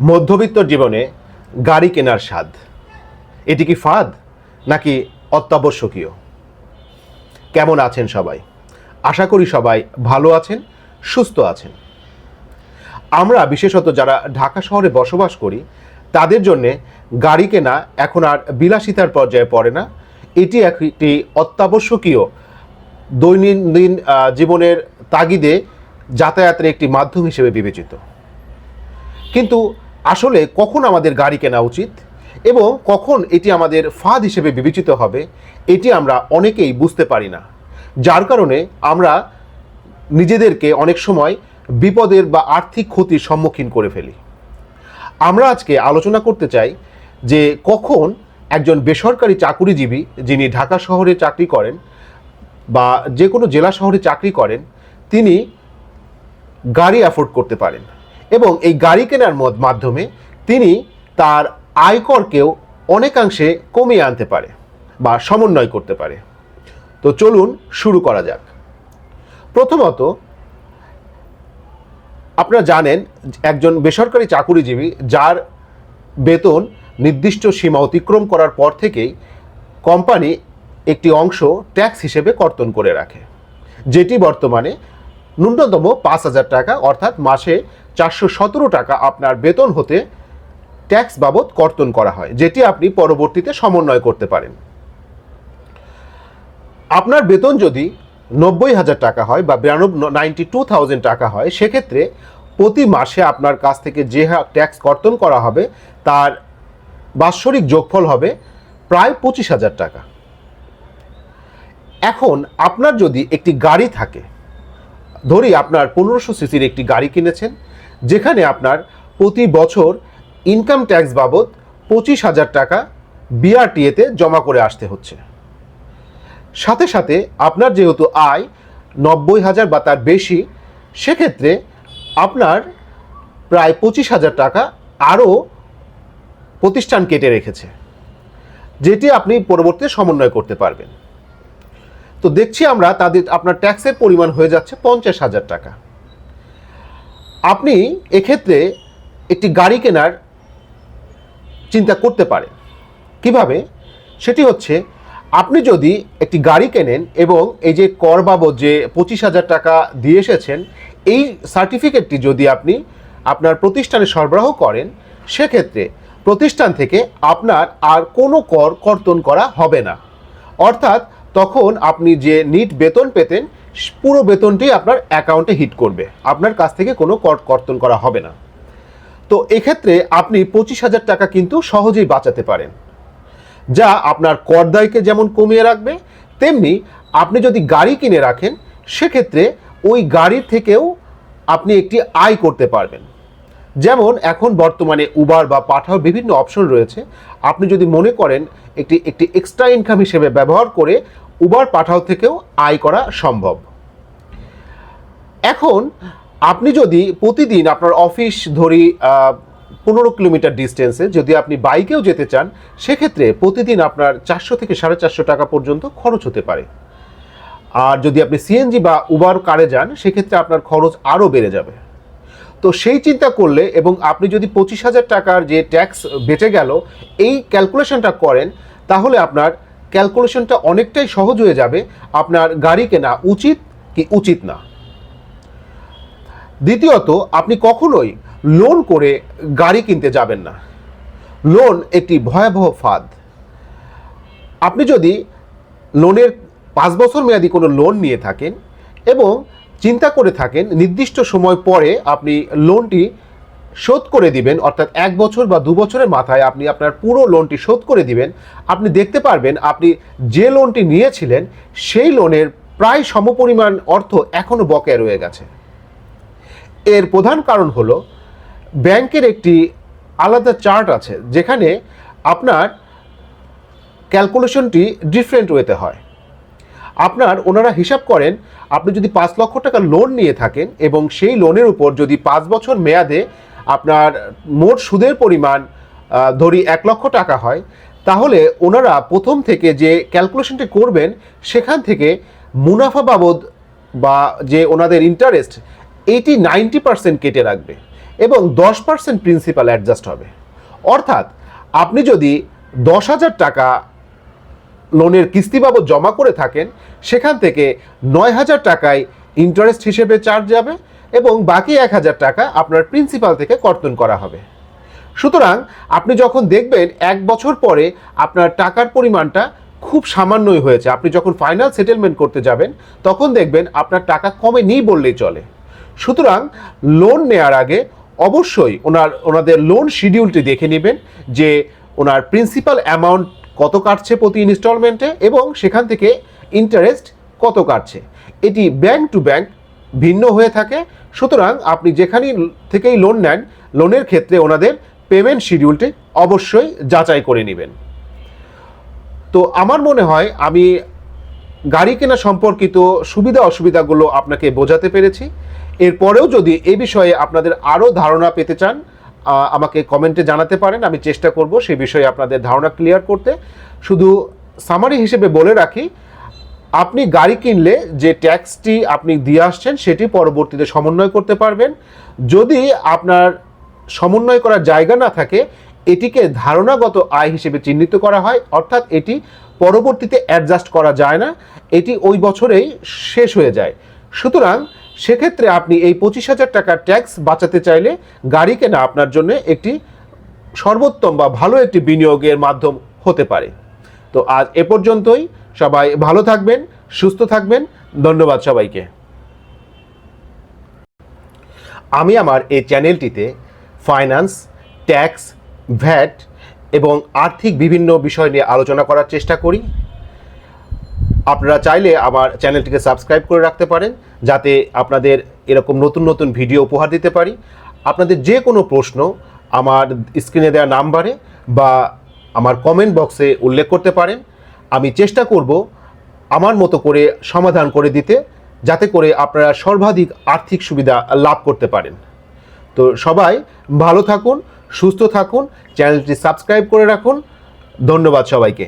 মধ্যবিত্ত জীবনে গাড়ি কেনার স্বাদ। এটি কি ফাঁদ, নাকি অত্যাবশ্যকীয়? কেমন আছেন সবাই? আশা করি সবাই ভালো আছেন, সুস্থ আছেন। আমরা বিশেষত যারা ঢাকা শহরে বসবাস করি, তাদের জন্যে গাড়ি কেনা এখন আর বিলাসিতার পর্যায়ে পড়ে না। এটি একটি অত্যাবশ্যকীয় দৈনন্দিন জীবনের তাগিদে যাতায়াতের একটি মাধ্যম হিসেবে বিবেচিত। কিন্তু আসলে কখন আমাদের গাড়ি কেনা উচিত এবং কখন এটি আমাদের ফাঁদ হিসেবে বিবেচিত হবে, এটি আমরা অনেকেই বুঝতে পারি না। যার কারণে আমরা নিজেদেরকে অনেক সময় বিপদের বা আর্থিক ক্ষতির সম্মুখীন করে ফেলি। আমরা আজকে আলোচনা করতে চাই যে কখন একজন বেসরকারি চাকুরিজীবী যিনি ঢাকা শহরে চাকরি করেন বা যে কোনো জেলা শহরে চাকরি করেন, তিনি গাড়ি অ্যাফোর্ড করতে পারেন। এবং এই গাড়ি কেনার মাধ্যমে তিনি তার আয়করকেও অনেকাংশে কমিয়ে আনতে পারে বা সমন্বয় করতে পারে। তো চলুন শুরু করা যাক। প্রথমত, আপনারা জানেন একজন বেসরকারি চাকুরিজীবী যার বেতন নির্দিষ্ট সীমা অতিক্রম করার পর থেকেই কোম্পানি একটি অংশ ট্যাক্স হিসেবে কর্তন করে রাখে, যেটি বর্তমানে ন্যূনতম পাঁচ হাজার টাকা, অর্থাৎ মাসে চারশো সতেরো টাকা আপনার বেতন হতে ট্যাক্স বাবদ কর্তন করা হয়, যেটি আপনি পরবর্তীতে সমন্বয় করতে পারেন। আপনার বেতন যদি নব্বই হাজার টাকা হয় বা বিরানব্বই, নাইনটি, টু থাউজেন্ড টাকা হয়, সেক্ষেত্রে প্রতি মাসে আপনার কাছ থেকে যে ট্যাক্স কর্তন করা হবে, তার বাৎসরিক যোগফল হবে প্রায় পঁচিশ হাজার টাকা। এখন আপনার যদি একটি গাড়ি থাকে, ধরি আপনার পনেরোশো সিসির একটি গাড়ি কিনেছেন যেখানে আপনার প্রতি বছর ইনকাম ট্যাক্স বাবদ পঁচিশ হাজার টাকা বিআরটিএতে জমা করে আসতে হচ্ছে। সাথে সাথে আপনার যেহেতু আয় নব্বই হাজার বা তার বেশি, সেক্ষেত্রে আপনার প্রায় পঁচিশ হাজার টাকা আরও প্রতিষ্ঠান কেটে রেখেছে, যেটি আপনি পরবর্তীতে সমন্বয় করতে পারবেন। তো দেখছি আমরা তাদের, আপনার ট্যাক্সের পরিমাণ হয়ে যাচ্ছে পঞ্চাশ হাজার টাকা। আপনি এক্ষেত্রে একটি গাড়ি কেনার চিন্তা করতে পারেন। কীভাবে? সেটি হচ্ছে, আপনি যদি একটি গাড়ি কেনেন এবং এই যে কর বাবদ যে পঁচিশ হাজার টাকা দিয়ে এসেছেন, এই সার্টিফিকেটটি যদি আপনি আপনার প্রতিষ্ঠানে সরবরাহ করেন, সেক্ষেত্রে প্রতিষ্ঠান থেকে আপনার আর কোনো কর কর্তন করা হবে না। অর্থাৎ তখন আপনি যে নিট বেতন পেতেন পুরো বেতনটি আপনার অ্যাকাউন্টে হিট করবে। আপনার কাছ থেকে কোনো কর কর্তন করা হবে না। তো এক্ষেত্রে আপনি পঁচিশ হাজার টাকা কিন্তু সহজেই বাঁচাতে পারেন। যা আপনার করদায়কে যেমন কমিয়ে রাখবে, তেমনি আপনি যদি গাড়ি কিনে রাখেন, সেক্ষেত্রে ওই গাড়ির থেকেও আপনি একটি আয় করতে পারবেন। যেমন এখন বর্তমানে উবার বা পাঠাও বিভিন্ন অপশন রয়েছে। আপনি যদি মনে করেন একটি একটি এক্সট্রা ইনকাম হিসেবে ব্যবহার করে উবার পাঠাও থেকেও আয় করা সম্ভব। এখন আপনি যদি প্রতিদিন আপনার অফিস ধরি পনেরো কিলোমিটার ডিস্টেন্সে যদি আপনি বাইকেও যেতে চান, সেক্ষেত্রে প্রতিদিন আপনার চারশো থেকে সাড়ে চারশো টাকা পর্যন্ত খরচ হতে পারে। আর যদি আপনি সিএনজি বা উবার কারে যান, সেক্ষেত্রে আপনার খরচ আরও বেড়ে যাবে। তো সেই চিন্তা করলে এবং আপনি যদি পঁচিশ হাজার টাকার যে ট্যাক্স বেঁচে গেল, এই ক্যালকুলেশনটা করেন, তাহলে আপনার ক্যালকুলেশনটা অনেকটাই সহজ হয়ে যাবে আপনার গাড়ি কেনা উচিত কি উচিত না। দ্বিতীয়ত, আপনি কখনোই লোন করে গাড়ি কিনতে যাবেন না। লোন একটি ভয়াবহ ফাঁদ। আপনি যদি লোনের পাঁচ বছর মেয়াদি কোনো লোন নিয়ে থাকেন এবং চিন্তা করে থাকেন, নির্দিষ্ট সময় পরে আপনি লোনটি শোধ করে দিবেন, অর্থাৎ এক বছর বা দু বছরের মাথায় আপনি আপনার পুরো লোনটি শোধ করে দিবেন। আপনি দেখতে পারবেন, আপনি যে লোনটি নিয়েছিলেন, সেই লোনের প্রায় সমপরিমাণ অর্থ এখনও বকেয়া রয়ে গেছে। এর প্রধান কারণ হলো, ব্যাংকের একটি আলাদা চার্ট আছে, যেখানে আপনার ক্যালকুলেশনটি ডিফারেন্ট ওয়েতে হয়। আপনার ওনারা হিসাব করেন, আপনি যদি পাঁচ লক্ষ টাকা লোন নিয়ে থাকেন এবং সেই লোনের উপর যদি পাঁচ বছর মেয়াদে আপনার মোট সুদের পরিমাণ ধরি এক লক্ষ টাকা হয়, তাহলে ওনারা প্রথম থেকে যে ক্যালকুলেশনটি করবেন, সেখান থেকে মুনাফা বাবদ বা যে ওনাদের ইন্টারেস্ট এইটি নাইনটি পার্সেন্ট কেটে রাখবে এবং দশ পার্সেন্ট প্রিন্সিপাল অ্যাডজাস্ট হবে। অর্থাৎ আপনি যদি দশ হাজার টাকা লোনের কিস্তি বাবদ জমা করে থাকেন, সেখান থেকে নয় হাজার টাকায় ইন্টারেস্ট হিসেবে চার্জ যাবে এবং বাকি এক হাজার টাকা আপনার প্রিন্সিপাল থেকে কর্তন করা হবে। সুতরাং আপনি যখন দেখবেন এক বছর পরে আপনার টাকার পরিমাণটা খুব সামান্যই হয়েছে, আপনি যখন ফাইনাল সেটেলমেন্ট করতে যাবেন, তখন দেখবেন আপনার টাকা কমে নেই বললেই চলে। সুতরাং লোন নেওয়ার আগে অবশ্যই ওনার, ওনাদের লোন শিডিউলটি দেখে নেবেন যে ওনার প্রিন্সিপাল অ্যামাউন্ট কত কাটছে প্রতি ইনস্টলমেন্টে এবং সেখান থেকে ইন্টারেস্ট কত কাটছে? এটি ব্যাংক টু ব্যাংক ভিন্ন হয়ে থাকে। সুতরাং আপনি যেখানেই থেকেই লোন নেন লোনের ক্ষেত্রে ওনাদের পেমেন্ট শিডিউলটি অবশ্যই যাচাই করে নেবেন। তো আমার মনে হয় আমি গাড়ি কেনা সম্পর্কিত সুবিধা অসুবিধাগুলো আপনাকে বোঝাতে পেরেছি। এরপরেও যদি এ বিষয়ে আপনাদের আরও ধারণা পেতে চান আমাকে কমেন্টে জানাতে পারেন, আমি চেষ্টা করব সেই বিষয়ে আপনাদের ধারণা ক্লিয়ার করতে। শুধু সামারি হিসেবে বলে রাখি, আপনি গাড়ি কিনলে যে ট্যাক্সটি আপনি দিয়ে আসছেন, সেটি পরবর্তীতে সমন্বয় করতে পারবেন। যদি আপনার সমন্বয় করার জায়গা না থাকে, এটিকে ধারণাগত আয় হিসেবে চিহ্নিত করা হয়, অর্থাৎ এটি পরবর্তীতে অ্যাডজাস্ট করা যায় না, এটি ওই বছরেই শেষ হয়ে যায়। সুতরাং সেক্ষেত্রে আপনি এই পঁচিশ হাজার টাকার ট্যাক্স বাঁচাতে চাইলে গাড়ি কেনা আপনার জন্য একটি সর্বোত্তম বা ভালো একটি বিনিয়োগের মাধ্যম হতে পারে। তো আজ এ পর্যন্তই। সবাই ভালো থাকবেন, সুস্থ থাকবেন। ধন্যবাদ সবাইকে। আমি আমার এই চ্যানেলটিতে ফাইন্যান্স, ট্যাক্স, ভ্যাট এবং আর্থিক বিভিন্ন বিষয় নিয়ে আলোচনা করার চেষ্টা করি। আপনারা চাইলে আমার চ্যানেলটিকে সাবস্ক্রাইব করে রাখতে পারেন, যাতে আপনাদের এরকম নতুন নতুন ভিডিও উপহার দিতে পারি। আপনাদের যে কোনো প্রশ্ন আমার স্ক্রিনে দেওয়া নাম্বারে বা আমার কমেন্ট বক্সে উল্লেখ করতে পারেন। আমি চেষ্টা করব আমার মতো করে সমাধান করে দিতে, যাতে করে আপনারা সর্বাধিক আর্থিক সুবিধা লাভ করতে পারেন। তো সবাই ভালো থাকুন, সুস্থ থাকুন, চ্যানেলটি সাবস্ক্রাইব করে রাখুন। ধন্যবাদ সবাইকে।